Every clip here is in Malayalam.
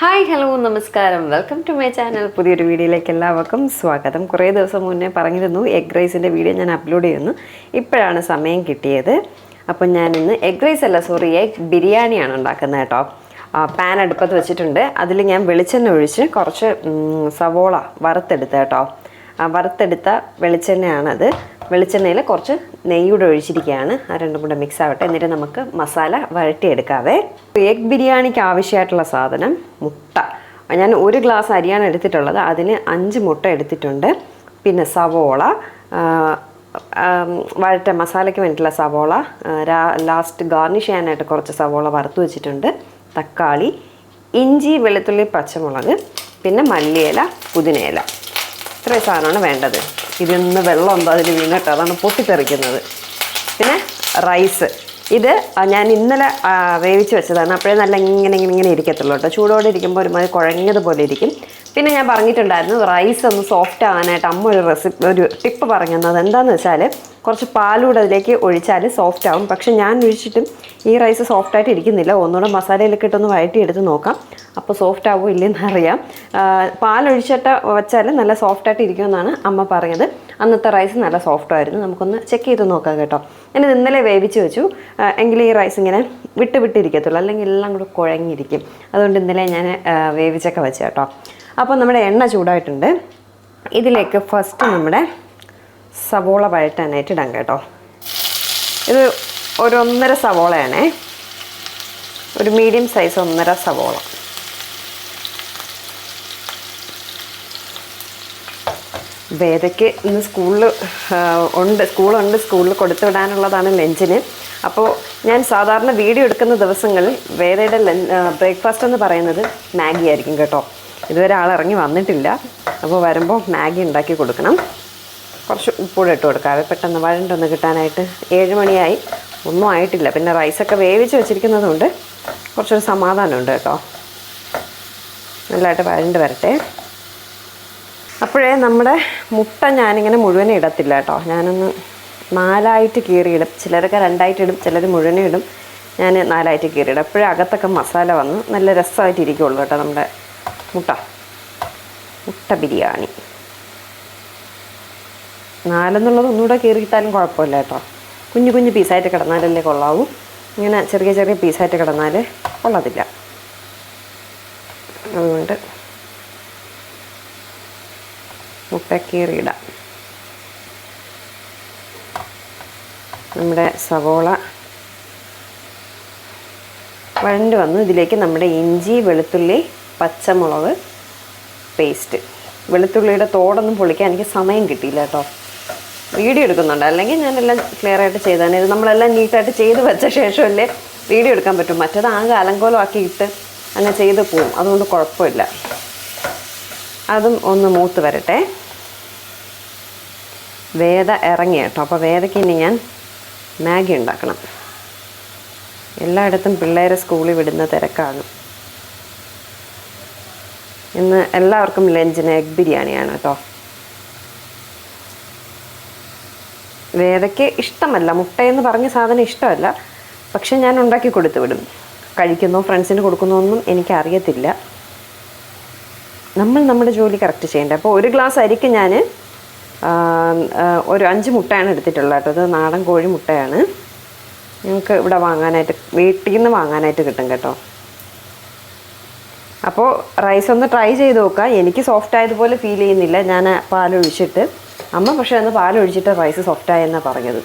ഹായ് ഹലോ നമസ്കാരം. വെൽക്കം ടു മൈ ചാനൽ പുതിയൊരു വീഡിയോയിലേക്ക് എല്ലാവർക്കും സ്വാഗതം. കുറേ ദിവസം മുന്നേ പറഞ്ഞിരുന്നു എഗ് റൈസിന്റെ വീഡിയോ ഞാൻ അപ്ലോഡ് ചെയ്യുന്നു. ഇപ്പോഴാണ് സമയം കിട്ടിയത്. അപ്പം ഇന്ന് എഗ് റൈസ് അല്ല സോറി എഗ് ബിരിയാണിയാണ് ഉണ്ടാക്കുന്നത് കേട്ടോ. പാൻ അടുപ്പത്ത് വെച്ചിട്ടുണ്ട്. അതിൽ ഞാൻ വെളിച്ചെണ്ണ ഒഴിച്ച് കുറച്ച് സവോള വറുത്തെടുത്ത കേട്ടോ. വറുത്തെടുത്ത വെളിച്ചെണ്ണയാണത്. വെളിച്ചെണ്ണയിൽ കുറച്ച് നെയ്യൂടെ ഒഴിച്ചിരിക്കുകയാണ്. ആ രണ്ടും കൂടെ മിക്സ് ആവട്ടെ. എന്നിട്ട് നമുക്ക് മസാല വഴറ്റിയെടുക്കാതെ എഗ് ബിരിയാണിക്ക് ആവശ്യമായിട്ടുള്ള സാധനം മുട്ട. ഞാൻ ഒരു ഗ്ലാസ് അരിയാണ് എടുത്തിട്ടുള്ളത്. അതിന് അഞ്ച് മുട്ട എടുത്തിട്ടുണ്ട്. പിന്നെ സവോള വഴറ്റ മസാലയ്ക്ക് വേണ്ടിയിട്ടുള്ള സവോള ലാസ്റ്റ് ഗാർണിഷ് ചെയ്യാനായിട്ട് കുറച്ച് സവോള വറുത്ത് വെച്ചിട്ടുണ്ട്. തക്കാളി ഇഞ്ചി വെളുത്തുള്ളി പച്ചമുളക് പിന്നെ മല്ലിയില പുതിനയില. ഇത്രയും സാധനമാണ് വേണ്ടത്. ഇതിന്ന് വെള്ളം ഉണ്ടോ അതിൽ വീണിട്ട് അതാണ് പൊട്ടിത്തെറിക്കുന്നത്. പിന്നെ റൈസ്. ഇത് ഞാൻ ഇന്നലെ വേവിച്ച് വെച്ചതാണ്. അപ്പോഴേ നല്ല ഇങ്ങനെ ഇങ്ങനെ ഇങ്ങനെ ഇരിക്കത്തുള്ളൂ കേട്ടോ. ചൂടോടെ ഇരിക്കുമ്പോൾ ഒരുമാതിരി കുഴഞ്ഞതുപോലെ ഇരിക്കും. പിന്നെ ഞാൻ പറഞ്ഞിട്ടുണ്ടായിരുന്നു റൈസ് ഒന്ന് സോഫ്റ്റ് ആകാനായിട്ട് അമ്മ ഒരു റെസിപ്പി ഒരു ടിപ്പ് പറഞ്ഞു തന്നത് എന്താണെന്ന് വെച്ചാൽ കുറച്ച് പാലൂടെ അതിലേക്ക് ഒഴിച്ചാൽ സോഫ്റ്റ് ആവും. പക്ഷേ ഞാൻ ഒഴിച്ചിട്ടും ഈ റൈസ് സോഫ്റ്റ് ആയിട്ട് ഇരിക്കുന്നില്ല. ഒന്നുകൂടെ മസാലയിലൊക്കെ ഇട്ടൊന്ന് വഴറ്റി എടുത്ത് നോക്കാം. അപ്പോൾ സോഫ്റ്റ് ആവുമോ ഇല്ലെന്ന് അറിയാം. പാലൊഴിച്ചിട്ട് വെച്ചാൽ നല്ല സോഫ്റ്റ് ആയിട്ട് ഇരിക്കുമെന്നാണ് അമ്മ പറഞ്ഞത് അന്നത്തെ റൈസ് നല്ല സോഫ്റ്റ് ആയിരുന്നു. നമുക്കൊന്ന് ചെക്ക് ചെയ്ത് നോക്കാം കേട്ടോ. ഞാനിത് ഇന്നലെ വേവിച്ച് വെച്ചു. എങ്കിൽ ഈ റൈസ് ഇങ്ങനെ വിട്ട് വിട്ടിരിക്കത്തുള്ളൂ. അല്ലെങ്കിൽ എല്ലാം കൂടെ കുഴങ്ങിയിരിക്കും അതുകൊണ്ട് ഇന്നലെ ഞാൻ വേവിച്ചൊക്കെ വെച്ചു കേട്ടോ. അപ്പോൾ നമ്മുടെ എണ്ണ ചൂടായിട്ടുണ്ട്. ഇതിലേക്ക് ഫസ്റ്റ് നമ്മുടെ സവോള വഴറ്റാനായിട്ട് ഇടാം കേട്ടോ. ഇത് ഒരു ഒന്നര സവോളയാണേ. ഒരു മീഡിയം സൈസ് ഒന്നര സവോള. വേദയ്ക്ക് ഇന്ന് സ്കൂളിൽ ഉണ്ട് സ്കൂളുണ്ട് സ്കൂളിൽ കൊടുത്തു വിടാനുള്ളതാണ് ലഞ്ചിന്. അപ്പോൾ ഞാൻ സാധാരണ വീഡിയോ എടുക്കുന്ന ദിവസങ്ങളിൽ വേദയുടെ ബ്രേക്ക്ഫാസ്റ്റ് എന്ന് പറയുന്നത് മാഗി ആയിരിക്കും കേട്ടോ. ഇതുവരെ ആളിറങ്ങി വന്നിട്ടില്ല. അപ്പോൾ വരുമ്പോൾ മാഗി ഉണ്ടാക്കി കൊടുക്കണം. കുറച്ച് ഉപ്പൂടെ ഇട്ട് അത് പെട്ടെന്ന് വഴണ്ടൊന്ന് കിട്ടാനായിട്ട് ഏഴ് മണിയായി. ഒന്നും ആയിട്ടില്ല. പിന്നെ റൈസൊക്കെ വേവിച്ച് വെച്ചിരിക്കുന്നതുകൊണ്ട് കുറച്ചൊരു സമാധാനമുണ്ട് കേട്ടോ. നല്ലതായിട്ട് വഴണ്ട് വരട്ടെ. അപ്പോഴേ നമ്മുടെ മുട്ട ഞാനിങ്ങനെ മുഴുവനും ഇടത്തില്ല കേട്ടോ. ഞാനൊന്ന് നാലായിട്ട് കീറിയിടും. ചിലരൊക്കെ രണ്ടായിട്ട് ഇടും ചിലർ മുഴുവനും ഇടും. ഞാൻ നാലായിട്ട് കീറിയിടും. അപ്പോഴേ അകത്തൊക്കെ മസാല വന്ന് നല്ല രസമായിട്ട് കേട്ടോ നമ്മുടെ മുട്ട. മുട്ട ബിരിയാണി. നാലെന്നുള്ളത് ഒന്നുകൂടെ കീറിയിട്ടാലും കുഴപ്പമില്ല കേട്ടോ. കുഞ്ഞു കുഞ്ഞു പീസായിട്ട് കിടന്നാലല്ലേ കൊള്ളാവൂ. ഇങ്ങനെ ചെറിയ ചെറിയ പീസായിട്ട് കിടന്നാൽ കൊള്ളത്തില്ല. അതുകൊണ്ട് മുട്ട കീറിയിടാം. നമ്മുടെ സവോള വഴണ്ട് വന്നു. ഇതിലേക്ക് നമ്മുടെ ഇഞ്ചി വെളുത്തുള്ളി പച്ചമുളക് പേസ്റ്റ്. വെളുത്തുള്ളിയുടെ തോടൊന്നും പൊളിക്കാൻ എനിക്ക് സമയം കിട്ടിയില്ല കേട്ടോ. വീഡിയോ എടുക്കുന്നുണ്ട്. അല്ലെങ്കിൽ ഞാനെല്ലാം ക്ലിയർ ആയിട്ട് ചെയ്താണ്. ഇത് നമ്മളെല്ലാം നീറ്റായിട്ട് ചെയ്ത് വെച്ച ശേഷമല്ലേ വീഡിയോ എടുക്കാൻ പറ്റും. മറ്റേത് ആകെ അലങ്കോലമാക്കിയിട്ട് അങ്ങ് ചെയ്ത് പോവും. അതുകൊണ്ട് കുഴപ്പമില്ല. അതും ഒന്ന് മൂത്ത് വരട്ടെ. വേദ ഇറങ്ങി കേട്ടോ. അപ്പോൾ വേദയ്ക്ക് ഇനി ഞാൻ മാഗി ഉണ്ടാക്കണം. എല്ലായിടത്തും പിള്ളേരെ സ്കൂളിൽ വിടുന്ന തിരക്കാണ്. ഇന്ന് എല്ലാവർക്കും ലഞ്ചിന് എഗ് ബിരിയാണിയാണ് കേട്ടോ. വേദയ്ക്ക് ഇഷ്ടമല്ല. മുട്ടയെന്ന് പറഞ്ഞ സാധനം ഇഷ്ടമല്ല. പക്ഷെ ഞാൻ ഉണ്ടാക്കി കൊടുത്തു വിടും കഴിക്കുന്നോ ഫ്രണ്ട്സിന് കൊടുക്കുന്നോ ഒന്നും എനിക്കറിയത്തില്ല. നമ്മൾ നമ്മുടെ ജോലി കറക്റ്റ് ചെയ്യേണ്ടത് അപ്പോൾ ഒരു ഗ്ലാസ് അരിക്ക് ഞാൻ ഒരു അഞ്ച് മുട്ടയാണ് എടുത്തിട്ടുള്ളത് കേട്ടോ. ഇത് നാടൻ കോഴി മുട്ടയാണ്. ഞങ്ങൾക്ക് ഇവിടെ വാങ്ങാനായിട്ട് വീട്ടിൽ നിന്ന് വാങ്ങാനായിട്ട് കിട്ടും കേട്ടോ. അപ്പോൾ റൈസ് ഒന്ന് ട്രൈ ചെയ്ത് നോക്കുക. എനിക്ക് സോഫ്റ്റ് ആയതുപോലെ ഫീൽ ചെയ്യുന്നില്ല. ഞാൻ പാലൊഴിച്ചിട്ട്. അമ്മ പക്ഷേ അന്ന് പാലൊഴിച്ചിട്ട് റൈസ് സോഫ്റ്റ് ആയെന്നാണ് പറഞ്ഞത്.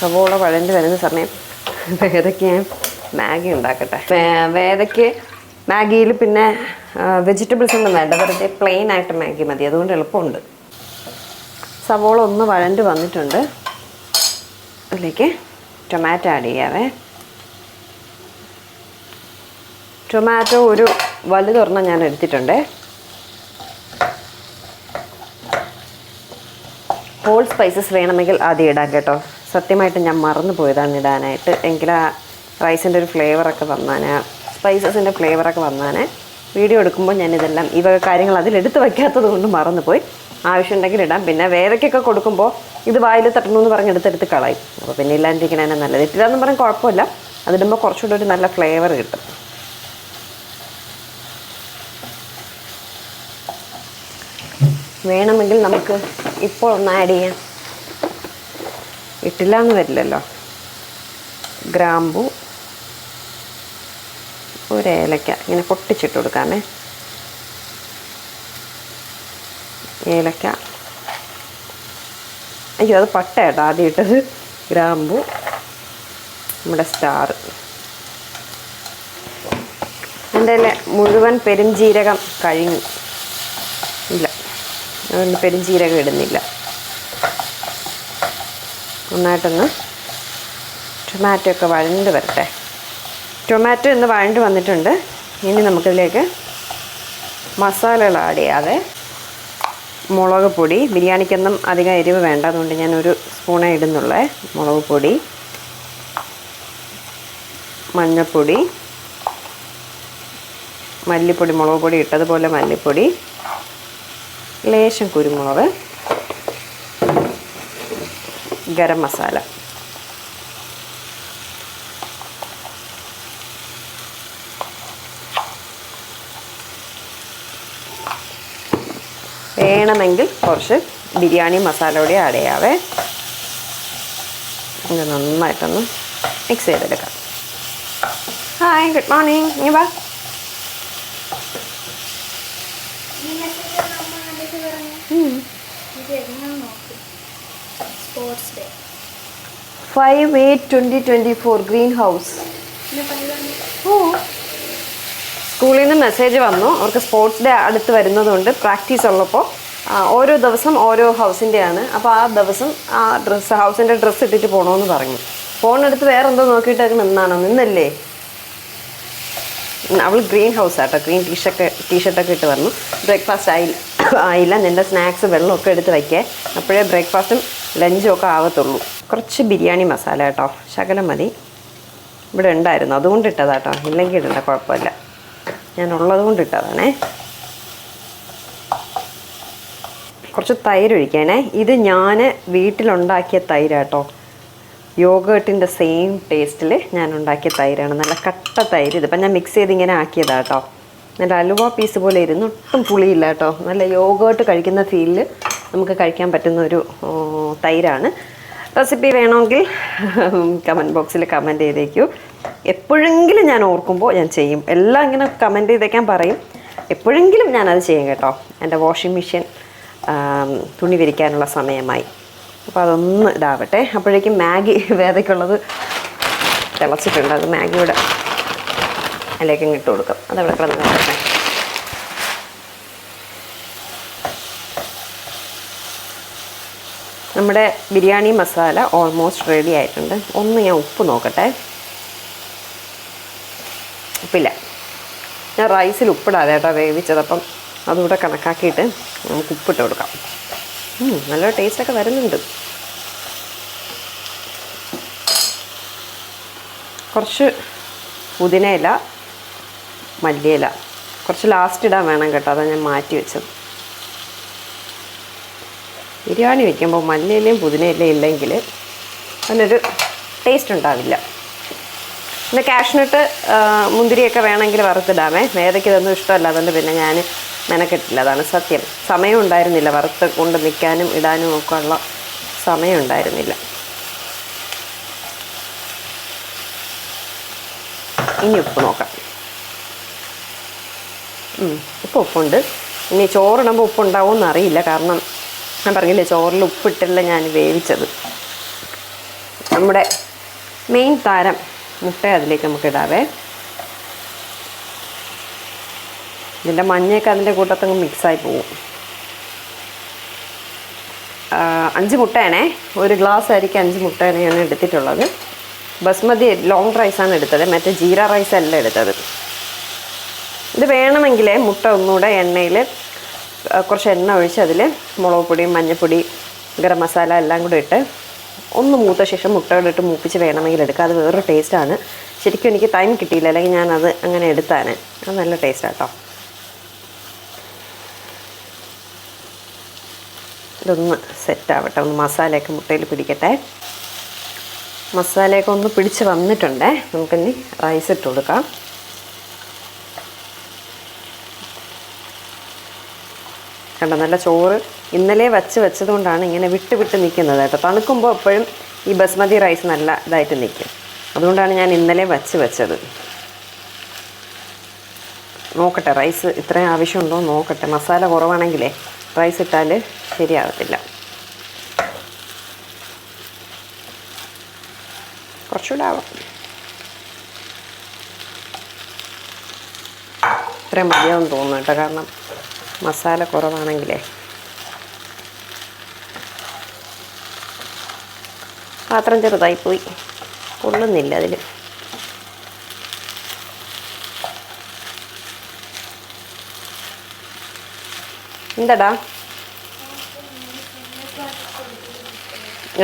സവോള വഴണ്ട് വരുന്ന സമയം വേദയ്ക്ക് ഞാൻ മാഗി ഉണ്ടാക്കട്ടെ. വേദയ്ക്ക് മാഗിയിൽ പിന്നെ വെജിറ്റബിൾസ് ഒന്നും വേണ്ട. വെറുതെ പ്ലെയിൻ ആയിട്ട് മാഗി മതി. അതുകൊണ്ട് എളുപ്പമുണ്ട്. സവോള ഒന്ന് വഴണ്ട് വന്നിട്ടുണ്ട്. അതിലേക്ക് ടൊമാറ്റോ ആഡ് ചെയ്യാവേ. ടൊമാറ്റോ ഒരു വലുതൊരെണ്ണം ഞാൻ എടുത്തിട്ടുണ്ട്. ഹോൾ സ്പൈസസ് വേണമെങ്കിൽ ആദ്യം ഇടാം കേട്ടോ. സത്യമായിട്ട് ഞാൻ മറന്നു പോയതാണ് ഇടാനായിട്ട്. എങ്കിൽ ആ റൈസിന്റെ ഒരു ഫ്ലേവറൊക്കെ വന്നാണ് സ്പൈസസിന്റെ ഫ്ലേവറൊക്കെ വന്നാണ് വീഡിയോ എടുക്കുമ്പോൾ ഞാൻ ഇതെല്ലാം വക കാര്യങ്ങൾ അതിലെടുത്ത് വയ്ക്കാത്തത് കൊണ്ട് മറന്നുപോയി ആവശ്യമുണ്ടെങ്കിൽ ഇടാം. പിന്നെ വേദയ്ക്കൊക്കെ കൊടുക്കുമ്പോൾ ഇത് വായിൽ തട്ടണമെന്ന് പറഞ്ഞ് എടുത്തെടുത്ത് കളയും. അപ്പോൾ പിന്നെ ഇല്ലാണ്ടിരിക്കണേ നല്ലത്. ഇട്ടില്ലാന്ന് പറഞ്ഞാൽ കുഴപ്പമില്ല. അതിടുമ്പോൾ കുറച്ചുകൂടെ ഒരു നല്ല ഫ്ലേവർ കിട്ടും. വേണമെങ്കിൽ നമുക്ക് ഇപ്പോൾ ഒന്ന് ആഡ് ചെയ്യാം. ഇട്ടില്ല എന്ന് വരില്ലല്ലോ. ഗ്രാമ്പു ഒരു ഏലക്ക ഇങ്ങനെ പൊട്ടിച്ചിട്ട് കൊടുക്കാമേ. ഏലക്ക. അയ്യോ അത് പട്ട കേട്ടോ ആദ്യം ഇട്ടത്. ഗ്രാമ്പു നമ്മുടെ സ്റ്റാർ. എന്റെ മുഴുവൻ മുഴുവൻ പെരുംജീരകം കഴിഞ്ഞു. അതുകൊണ്ട് പെരുംജീരകം ഇടുന്നില്ല. നന്നായിട്ടൊന്ന് ടൊമാറ്റോ ഒക്കെ വഴണ്ട് വരട്ടെ. ടൊമാറ്റോ ഇന്ന് വഴണ്ട് വന്നിട്ടുണ്ട്. ഇനി നമുക്കിതിലേക്ക് മസാലകൾ ആഡ് ചെയ്യാതെ മുളക് പൊടി ബിരിയാണിക്കൊന്നും അധികം എരിവ് വേണ്ട അതുകൊണ്ട് ഞാനൊരു സ്പൂണേ ഇടുന്നുള്ളേ മുളക് പൊടി മഞ്ഞൾപ്പൊടി മല്ലിപ്പൊടി മുളക് പൊടി ഇട്ടതുപോലെ മല്ലിപ്പൊടി ലേശം കുരുമുളക് ഗരം മസാല. വേണമെങ്കിൽ കുറച്ച് ബിരിയാണി മസാല കൂടി ആഡ് ചെയ്യാവേ നന്നായിട്ടൊന്ന് മിക്സ് ചെയ്തെടുക്കാം. ഹായ് ഗുഡ് മോർണിംഗ് ഇനി വാ ഈ മെസ്സേജ് നമ്മൾ കണ്ടിട്ട് പറഞ്ഞു ഇത് എങ്ങനെ നോക്കി sports day five eight twenty twenty four green house സ്കൂളിൽ നിന്ന് മെസ്സേജ് വന്നു. അവർക്ക് സ്പോർട്സ് ഡേ അടുത്ത് വരുന്നതുകൊണ്ട് പ്രാക്ടീസ് ഉള്ളപ്പോൾ ഓരോ ദിവസം ഓരോ ഹൗസിന്റെയാണ് അപ്പോൾ ആ ദിവസം ആ ഡ്രസ്സ് ഹൗസിന്റെ ഡ്രസ്സ് ഇട്ടിട്ട് പോകണമെന്ന് പറഞ്ഞു. ഫോണെടുത്ത് വേറെ എന്തോ നോക്കിയിട്ടൊക്കെ നിന്നാണോ? നിന്നല്ലേ? അവൾ ഗ്രീൻ ഹൗസ് ആട്ടോ. ഗ്രീൻ ടീഷർട്ട് ടീഷർട്ടൊക്കെ ഇട്ട് വന്നു. ബ്രേക്ക്ഫാസ്റ്റ് ആയി ആയില്ല. നിന്റെ സ്നാക്സ് വെള്ളമൊക്കെ എടുത്ത് വയ്ക്കേ. അപ്പോഴേ ബ്രേക്ക്ഫാസ്റ്റും ലഞ്ചും ഒക്കെ ആവത്തുള്ളൂ. കുറച്ച് ബിരിയാണി മസാല കേട്ടോ. ശകലം മതി. ഇവിടെ ഉണ്ടായിരുന്നു. അതുകൊണ്ട് ഇട്ടതാ കേട്ടോ ഇല്ലെങ്കിൽ ഇടണ്ട കുഴപ്പമില്ല. ഞാൻ ഉള്ളത് കൊണ്ട് ഇട്ടതാണേ. കുറച്ച് തൈര് ഒഴിക്കണേ. ഇത് ഞാൻ വീട്ടിലുണ്ടാക്കിയ തൈരാട്ടോ. യോഗേട്ടിന്റെ സെയിം ടേസ്റ്റിൽ ഞാൻ ഉണ്ടാക്കിയ തൈരാണ്. നല്ല കട്ട തൈര്. ഇതിപ്പോൾ ഞാൻ മിക്സ് ചെയ്ത് ഇങ്ങനെ ആക്കിയതാ കേട്ടോ നല്ല അലുവ പീസ് പോലെ ഇരുന്ന് ഒട്ടും പുളിയില്ല കേട്ടോ. നല്ല യോഗേട്ട് കഴിക്കുന്ന ഫീലിൽ നമുക്ക് കഴിക്കാൻ പറ്റുന്ന ഒരു തൈരാണ്. റെസിപ്പി വേണമെങ്കിൽ കമന്റ് ബോക്സിൽ കമന്റ് ചെയ്തേക്കൂ. എപ്പോഴെങ്കിലും ഞാൻ ഓർക്കുമ്പോൾ ഞാൻ ചെയ്യും. എല്ലാം ഇങ്ങനെ കമന്റ് ചെയ്തേക്കാൻ പറയും. എപ്പോഴെങ്കിലും ഞാനത് ചെയ്യും കേട്ടോ. എന്റെ വാഷിംഗ് മെഷീൻ തുണി വിരിക്കാനുള്ള സമയമായി. അപ്പോൾ അതൊന്ന് ഇതാവട്ടെ. അപ്പോഴേക്കും മാഗി വേദയ്ക്കുള്ളത് തിളച്ചിട്ടുണ്ട്. അത് മാഗിയുടെ അതിലേക്ക് ഇട്ട് കൊടുക്കും. അതവിടെ കിടന്ന് നമ്മുടെ ബിരിയാണി മസാല ഓൾമോസ്റ്റ് റെഡി ആയിട്ടുണ്ട്. ഒന്ന് ഞാൻ ഉപ്പ് നോക്കട്ടെ. ഉപ്പില്ല. ഞാൻ റൈസിൽ ഉപ്പിടാതെ കേട്ടോ വേവിച്ചത്. അപ്പം അതുകൂടെ കണക്കാക്കിയിട്ട് നമുക്ക് ഉപ്പിട്ട് കൊടുക്കാം. നല്ല ടേസ്റ്റൊക്കെ വരുന്നുണ്ട്. കുറച്ച് പുതിനയില മല്ലിയില. കുറച്ച് ലാസ്റ്റ് ഇടാൻ വേണം കേട്ടോ. അതാണ് ഞാൻ മാറ്റി വെച്ചത്. ബിരിയാണി വെക്കുമ്പോൾ മല്ലിയിലയും പുതിനയിലയും ഇല്ലെങ്കിൽ അതിനൊരു ടേസ്റ്റ് ഉണ്ടാവില്ല. പിന്നെ കാഷ്നട്ട് മുന്തിരിയൊക്കെ വേണമെങ്കിൽ വറുത്തിടാമേ. വേദയ്ക്ക് ഇതൊന്നും ഇഷ്ടമല്ല. അതുകൊണ്ട് പിന്നെ ഞാൻ മെനക്കെട്ടില്ല. അതാണ് സത്യം. സമയം ഉണ്ടായിരുന്നില്ല. വറുത്ത് കൊണ്ട് നിൽക്കാനും ഇടാനും ഒക്കെ ഉള്ള സമയം ഉണ്ടായിരുന്നില്ല. ഇനി ഉപ്പ് നോക്കാം. ഉം, ഇപ്പം ഉപ്പുണ്ട്. ഇനി ചോറിടുമ്പോൾ ഉപ്പുണ്ടാവും അറിയില്ല കാരണം ഞാൻ പറഞ്ഞില്ലേ ചോറിൽ ഉപ്പിട്ടല്ല ഞാൻ വേവിച്ചത്. നമ്മുടെ മെയിൻ താരം മുട്ട അതിലേക്ക് നമുക്ക് ഇടാവേ. ഇതിന്റെ മഞ്ഞയൊക്കെ അതിന്റെ കൂട്ടത്തങ്ങ് മിക്സായി പോവും. അഞ്ച് മുട്ടയാണേ. ഒരു ഗ്ലാസ് അരിക്ക് അഞ്ച് മുട്ടയാണ് ഞാൻ എടുത്തിട്ടുള്ളത്. ബസ്മതി ലോങ് റൈസാണ് എടുത്തത്. മറ്റേ ജീര റൈസ് അല്ല എടുത്തത്. ഇത് വേണമെങ്കിൽ മുട്ട ഒന്നുകൂടെ എണ്ണയിൽ കുറച്ച് എണ്ണ ഒഴിച്ച് അതിൽ മുളക് പൊടി മഞ്ഞൾപ്പൊടി ഗരം മസാല എല്ലാം കൂടെ ഇട്ട് ഒന്ന് മൂത്ത ശേഷം മുട്ടകളിട്ട് മൂപ്പിച്ച് വേണമെങ്കിൽ എടുക്കുക അത് വേറൊരു ടേസ്റ്റാണ് ശരിക്കും എനിക്ക് ടൈം കിട്ടിയില്ല. അല്ലെങ്കിൽ ഞാനത് അങ്ങനെ എടുത്താണ്. അത് നല്ല ടേസ്റ്റാണ് കേട്ടോ ഇതൊന്ന് സെറ്റാവട്ടെ ഒന്ന് മസാലയൊക്കെ മുട്ടയിൽ പിടിക്കട്ടെ. മസാലയൊക്കെ ഒന്ന് പിടിച്ച് വന്നിട്ടുണ്ടേ. നമുക്കിനി റൈസ് ഇട്ട് കൊടുക്കാം. കണ്ടോ നല്ല ചോറ് ഇന്നലെ വച്ച് വെച്ചതുകൊണ്ടാണ് ഇങ്ങനെ വിട്ട് വിട്ട് നിൽക്കുന്നത് കേട്ടോ. തണുക്കുമ്പോൾ എപ്പോഴും ഈ ബസ്മതി റൈസ് നല്ല ഇതായിട്ട് നിൽക്കും. അതുകൊണ്ടാണ് ഞാൻ ഇന്നലെ വച്ച് വെച്ചത്. നോക്കട്ടെ റൈസ് ഇത്രയും ആവശ്യമുണ്ടോ നോക്കട്ടെ. മസാല കുറവാണെങ്കിലേ റൈസ് ഇട്ടാൽ ശരിയാകത്തില്ല കുറച്ചുകൂടെ ആവാം ഇത്രയും മതിയാവും തോന്നുന്നു കേട്ടോ കാരണം മസാല കുറവാണെങ്കിലേ. പാത്രം ചെറുതായിപ്പോയി. കൊള്ളുന്നില്ല അതിൽ എന്താടാ?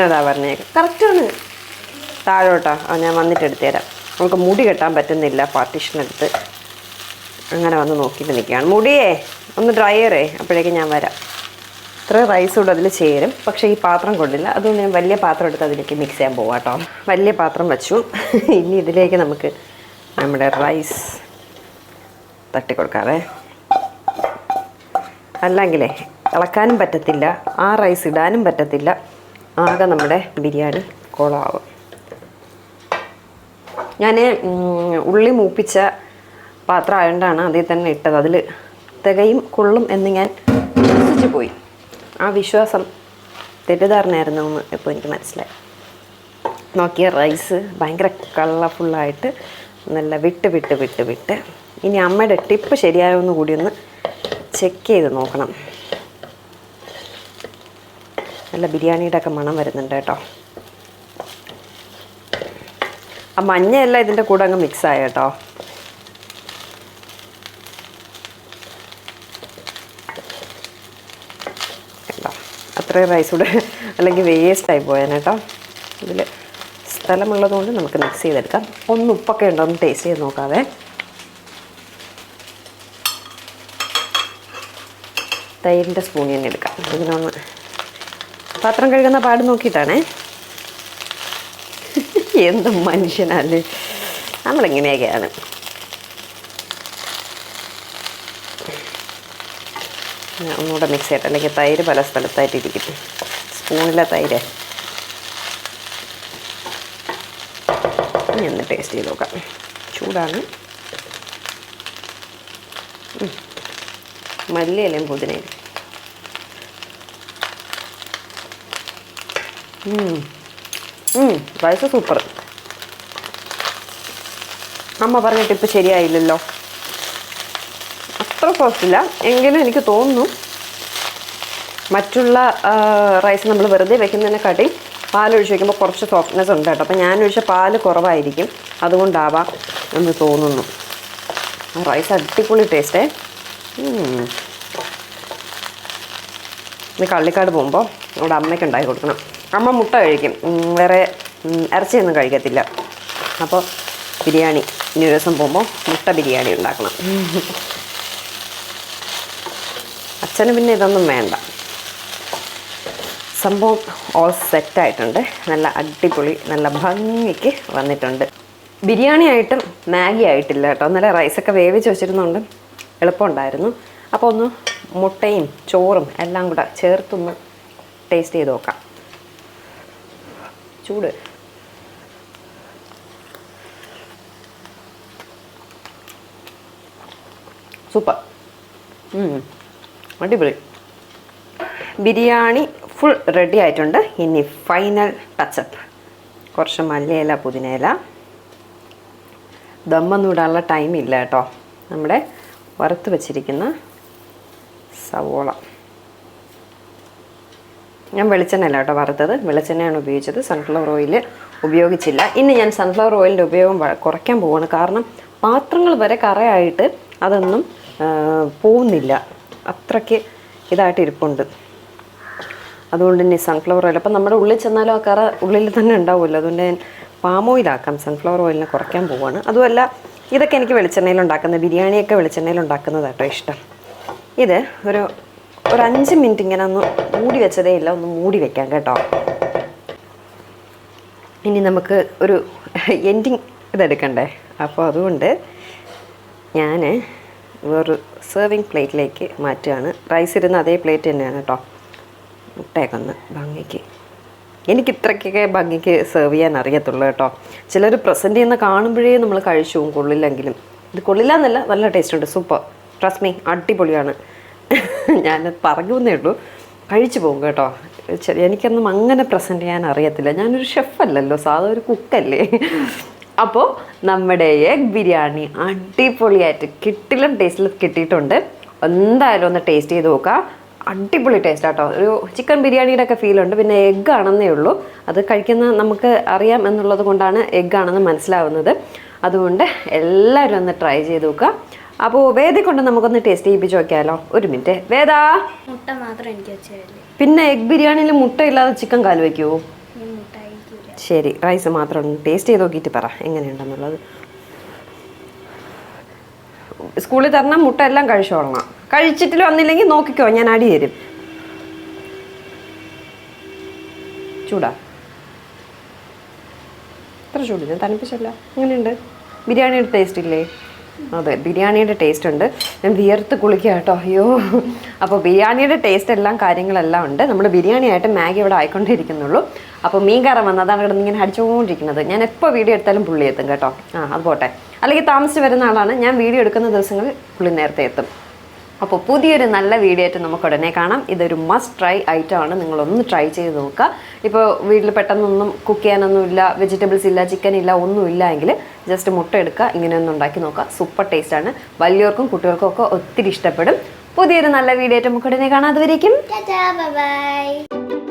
അതാ പറഞ്ഞേക്കാം. കറക്റ്റാണ് താഴോട്ടാ. ആ ഞാൻ വന്നിട്ട് എടുത്തു തരാം. നമുക്ക് മുടി കെട്ടാൻ പറ്റുന്നില്ല പാർട്ടീഷനെടുത്ത്. അങ്ങനെ വന്ന് നോക്കിയിട്ട് നിൽക്കുകയാണ്. മുടിയേ ഒന്ന് ഡ്രയറേ അപ്പോഴേക്കും ഞാൻ വരാം. ഇത്ര റൈസ് കൂടെ അതിൽ ചേരും. പക്ഷേ ഈ പാത്രം കൊണ്ടില്ല അതുകൊണ്ട് ഞാൻ വലിയ പാത്രം എടുത്ത് അതിലേക്ക് മിക്സ് ചെയ്യാൻ പോവാം കേട്ടോ വലിയ പാത്രം വെച്ചു. ഇനി ഇതിലേക്ക് നമുക്ക് നമ്മുടെ റൈസ് തട്ടിക്കൊടുക്കാവേ. അല്ലെങ്കിലേ ഇളക്കാനും പറ്റത്തില്ല. ആ റൈസ് ഇടാനും പറ്റത്തില്ല. ആകെ നമ്മുടെ ബിരിയാണി കുളമാവും ഞാൻ ഉള്ളി മൂപ്പിച്ച പാത്രം ആയതുകൊണ്ടാണ് അതിൽ തന്നെ ഇട്ടത്. അതിൽ തികയും കൊള്ളും എന്ന് ഞാൻ വിശ്വസിച്ച് പോയി. ആ വിശ്വാസം തെറ്റിദ്ധാരണയായിരുന്നു എന്ന് ഇപ്പോൾ എനിക്ക് മനസ്സിലായി. നോക്കിയ റൈസ് ഭയങ്കര കളർഫുള്ളായിട്ട് നല്ല വിട്ട് വിട്ട് വിട്ട് വിട്ട്. ഇനി അമ്മയുടെ ടിപ്പ് ശരിയായോന്ന് കൂടി ഒന്ന് ചെക്ക് ചെയ്ത് നോക്കണം. നല്ല ബിരിയാണിയുടെ ഒക്കെ മണം വരുന്നുണ്ട് കേട്ടോ. ആ മഞ്ഞയെല്ലാം ഇതിന്റെ കൂടെ അങ്ങ് മിക്സ് ആയ കേട്ടോ? അത്രയും റൈസ് കൂടെ അല്ലെങ്കിൽ വേസ്റ്റ് ആയി പോയാൽ കേട്ടോ. ഇതിൽ സ്ഥലമുള്ളതുകൊണ്ട് നമുക്ക് മിക്സ് ചെയ്തെടുക്കാം. ഒന്ന് ഉപ്പൊക്കെ ഉണ്ടോ ഒന്ന് ടേസ്റ്റ് ചെയ്ത് നോക്കാവേ. തൈരിന്റെ സ്പൂൺ തന്നെ എടുക്കാം. ഇതിനൊന്ന് പാത്രം കഴുകുന്ന പാട് നോക്കിയിട്ടാണേ. എന്ത് മനുഷ്യനല്ലേ നമ്മളിങ്ങനെയൊക്കെയാണ്? ഒന്നുകൂടെ മിക്സ് ചെയ്യട്ടെ. അല്ലെങ്കിൽ തൈര് പല സ്ഥലത്തായിട്ട് ഇരിക്കും സ്പൂണിലെ തൈര്. ഇനി ഒന്ന് ടേസ്റ്റ് ചെയ്ത് നോക്കാം. ചൂടാണ്. മല്ലിയിലയും പുതിനയും. റൈസ് സൂപ്പർ അമ്മ പറഞ്ഞിട്ട് ഇപ്പം ശരിയായില്ലല്ലോ. സോഫ്റ്റ് എങ്കിലും എനിക്ക് തോന്നുന്നു മറ്റുള്ള റൈസ് നമ്മൾ വെറുതെ വെക്കുന്നതിനെക്കാട്ടി പാലൊഴിച്ച് വയ്ക്കുമ്പോൾ കുറച്ച് സോഫ്റ്റ്നെസ് ഉണ്ട് കേട്ടോ. അപ്പോൾ ഞാൻ ഒഴിച്ച പാൽ കുറവായിരിക്കും. അതുകൊണ്ടാവാം എന്ന് തോന്നുന്നു. റൈസ് അടിപൊളി ടേസ്റ്റേ ഇനി കള്ളിക്കാട് പോകുമ്പോൾ അവിടെ അമ്മയ്ക്ക് ഉണ്ടാക്കി കൊടുക്കണം. അമ്മ മുട്ട കഴിക്കും. വേറെ ഇറച്ചിയൊന്നും കഴിക്കത്തില്ല. അപ്പോൾ ബിരിയാണി. ഇനി ഒരു ദിവസം പോകുമ്പോൾ മുട്ട ബിരിയാണി ഉണ്ടാക്കണം. അച്ഛന് പിന്നെ ഇതൊന്നും വേണ്ട. സംഭവം ഓൾ സെറ്റായിട്ടുണ്ട് നല്ല അടിപൊളി നല്ല ഭംഗിക്ക് വന്നിട്ടുണ്ട്. ബിരിയാണി ആയിട്ടും മാഗി ആയിട്ടില്ല കേട്ടോ. നല്ല റൈസൊക്കെ വേവിച്ച് വെച്ചിരുന്നുകൊണ്ട് എളുപ്പമുണ്ടായിരുന്നു. അപ്പോൾ ഒന്ന് മുട്ടയും ചോറും എല്ലാം കൂടെ ചേർത്തൊന്ന് ടേസ്റ്റ് ചെയ്ത് നോക്കാം. ചൂട്. സൂപ്പർ. അടിപൊളി. ബിരിയാണി ഫുൾ റെഡി ആയിട്ടുണ്ട്. ഇനി ഫൈനൽ ടച്ചപ്പ് കുറച്ച് മല്ലിയില പുതിനയില. ദമ്മൊന്നും ഇടാനുള്ള ടൈം ഇല്ല കേട്ടോ. നമ്മുടെ വറുത്ത് വച്ചിരിക്കുന്ന സവോള. ഞാൻ വെളിച്ചെണ്ണയല്ല കേട്ടോ വറുത്തത്. വെളിച്ചെണ്ണയാണ് ഉപയോഗിച്ചത്. സൺഫ്ലവർ ഓയിൽ ഉപയോഗിച്ചില്ല. ഇനി ഞാൻ സൺഫ്ലവർ ഓയിലിന്റെ ഉപയോഗം കുറയ്ക്കാൻ പോവാണ്. കാരണം പാത്രങ്ങൾ വരെ കറയായിട്ട് അതൊന്നും പോകുന്നില്ല അത്രയ്ക്ക് ഇതായിട്ട് ഇരിപ്പുണ്ട്. അതുകൊണ്ട് തന്നെ സൺഫ്ലവർ ഓയിൽ അപ്പം നമ്മുടെ ഉള്ളിൽ ചെന്നാലും ആ കറ ഉള്ളിൽ തന്നെ ഉണ്ടാവുമല്ലോ. അതുകൊണ്ട് ഞാൻ പാം ഓയിലാക്കാം സൺഫ്ലവർ ഓയിലിനെ കുറയ്ക്കാൻ പോവാണ്. അതുമല്ല ഇതൊക്കെ എനിക്ക് വെളിച്ചെണ്ണയിൽ ഉണ്ടാക്കുന്ന ബിരിയാണിയൊക്കെ വെളിച്ചെണ്ണയിൽ ഉണ്ടാക്കുന്നതാട്ടോ ഇഷ്ടം. ഇത് ഒരു ഒരു അഞ്ച് മിനിറ്റ് ഇങ്ങനെ ഒന്ന് മൂടി വെച്ചതേ ഇല്ല. ഒന്ന് മൂടി വെക്കാം കേട്ടോ. ഇനി നമുക്ക് ഒരു എൻഡിങ് ഇതെടുക്കണ്ടേ? അപ്പോൾ അതുകൊണ്ട് ഞാൻ വേറൊരു സെർവിങ് പ്ലേറ്റിലേക്ക് മാറ്റുകയാണ്. റൈസ് ഇരുന്ന അതേ പ്ലേറ്റ് തന്നെയാണ് കേട്ടോ മുട്ടയൊക്കെ ഭംഗിക്ക്. എനിക്ക് ഇത്രയ്ക്കൊക്കെ ഭംഗിക്ക് സെർവ് ചെയ്യാൻ അറിയത്തുള്ളൂ കേട്ടോ ചിലർ പ്രസന്റ് ചെയ്യുന്ന കാണുമ്പോഴേ നമ്മൾ കഴിച്ചു പോകും. കൊള്ളില്ലെങ്കിലും. ഇത് കൊള്ളില്ലന്നല്ല നല്ല ടേസ്റ്റ് ഉണ്ട്. സൂപ്പർ ട്രസ്റ്റ് മീ അടിപൊളിയാണ്. ഞാൻ പറഞ്ഞു ഉള്ളൂ. കഴിച്ചു പോകും കേട്ടോ. എനിക്കൊന്നും അങ്ങനെ പ്രസന്റ് ചെയ്യാൻ അറിയത്തില്ല. ഞാനൊരു ഷെഫല്ലല്ലോ സാധാ ഒരു കുക്കല്ലേ അപ്പോൾ നമ്മുടെ എഗ് ബിരിയാണി അടിപൊളിയായിട്ട് കിട്ടിലും ടേസ്റ്റിൽ കിട്ടിയിട്ടുണ്ട്. എന്തായാലും ഒന്ന് ടേസ്റ്റ് ചെയ്ത് നോക്കുക അടിപൊളി ടേസ്റ്റ് ആട്ടോ. ഒരു ചിക്കൻ ബിരിയാണിയുടെ ഒക്കെ ഫീലുണ്ട് പിന്നെ എഗ്ഗ് ആണെന്നേ ഉള്ളൂ. അത് കഴിക്കുന്ന നമുക്ക് അറിയാം എന്നുള്ളത് കൊണ്ടാണ് എഗ്ഗ് ആണെന്ന് മനസ്സിലാവുന്നത്. അതുകൊണ്ട് എല്ലാവരും ഒന്ന് ട്രൈ ചെയ്ത് നോക്കുക. അപ്പോൾ വേദി കൊണ്ട് നമുക്കൊന്ന് ടേസ്റ്റ് ചെയ്യിപ്പിച്ച് നോക്കിയാലോ ഒരു മിനിറ്റ് വേദാ. മുട്ട മാത്രം എനിക്ക് പിന്നെ എഗ് ബിരിയാണിയിൽ മുട്ട ഇല്ലാതെ ചിക്കൻ കാൽ വയ്ക്കുമോ ശരി റൈസ് മാത്രം ടേസ്റ്റ് ചെയ്ത് നോക്കിയിട്ട് പറ എങ്ങനെയുണ്ടെന്നുള്ളത്. സ്കൂളിൽ തരണം മുട്ട എല്ലാം കഴിച്ചോളണം. കഴിച്ചിട്ട് വന്നില്ലെങ്കിൽ നോക്കിക്കോ ഞാൻ അടി തരും. ചൂടാ. ഇത്ര ചൂടില്ല തണുപ്പിച്ചല്ല. എങ്ങനെയുണ്ട് ബിരിയാണിയുടെ ടേസ്റ്റ് ഇല്ലേ? അതെ ബിരിയാണിയുടെ ടേസ്റ്റ് ഉണ്ട്. ഞാൻ വിയർത്ത് കുളിക്കുക കേട്ടോ. അയ്യോ. അപ്പോൾ ബിരിയാണിയുടെ ടേസ്റ്റ് എല്ലാം കാര്യങ്ങളെല്ലാം ഉണ്ട്. നമ്മൾ ബിരിയാണി ആയിട്ട് മാഗി ഇവിടെ ആയിക്കൊണ്ടിരിക്കുന്നുള്ളൂ അപ്പോൾ മീൻകാരൻ വന്ന് അതാണ് കിടന്ന് ഇങ്ങനെ അടിച്ചുകൊണ്ടിരിക്കുന്നത്. ഞാൻ എപ്പോൾ വീഡിയോ എടുത്താലും പുള്ളി എത്തും കേട്ടോ. ആ അത് പോട്ടെ. അല്ലെങ്കിൽ താമസിച്ച് വരുന്ന ആളാണ്. ഞാൻ വീഡിയോ എടുക്കുന്ന ദിവസങ്ങളിൽ പുള്ളി നേരത്തെ എത്തും. അപ്പോൾ പുതിയൊരു നല്ല വീഡിയോ ആയിട്ട് നമുക്ക് ഉടനെ കാണാം. ഇതൊരു മസ്റ്റ് ട്രൈ ഐറ്റം ആണ്. നിങ്ങളൊന്ന് ട്രൈ ചെയ്ത് നോക്കുക. ഇപ്പോൾ വീട്ടിൽ പെട്ടെന്നൊന്നും കുക്ക് ചെയ്യാനൊന്നുമില്ല വെജിറ്റബിൾസ് ഇല്ല ചിക്കൻ ഇല്ല ഒന്നും ഇല്ല എങ്കിൽ ജസ്റ്റ് മുട്ട എടുക്കുക. ഇങ്ങനെ ഒന്ന് ഉണ്ടാക്കി നോക്കുക. സൂപ്പർ ടേസ്റ്റ് ആണ്. വലിയവർക്കും കുട്ടികൾക്കും ഒക്കെ ഒത്തിരി ഇഷ്ടപ്പെടും. പുതിയൊരു നല്ല വീഡിയോ ആയിട്ട് നമുക്ക് ഉടനെ കാണാം. അതുവരേക്കും ബൈ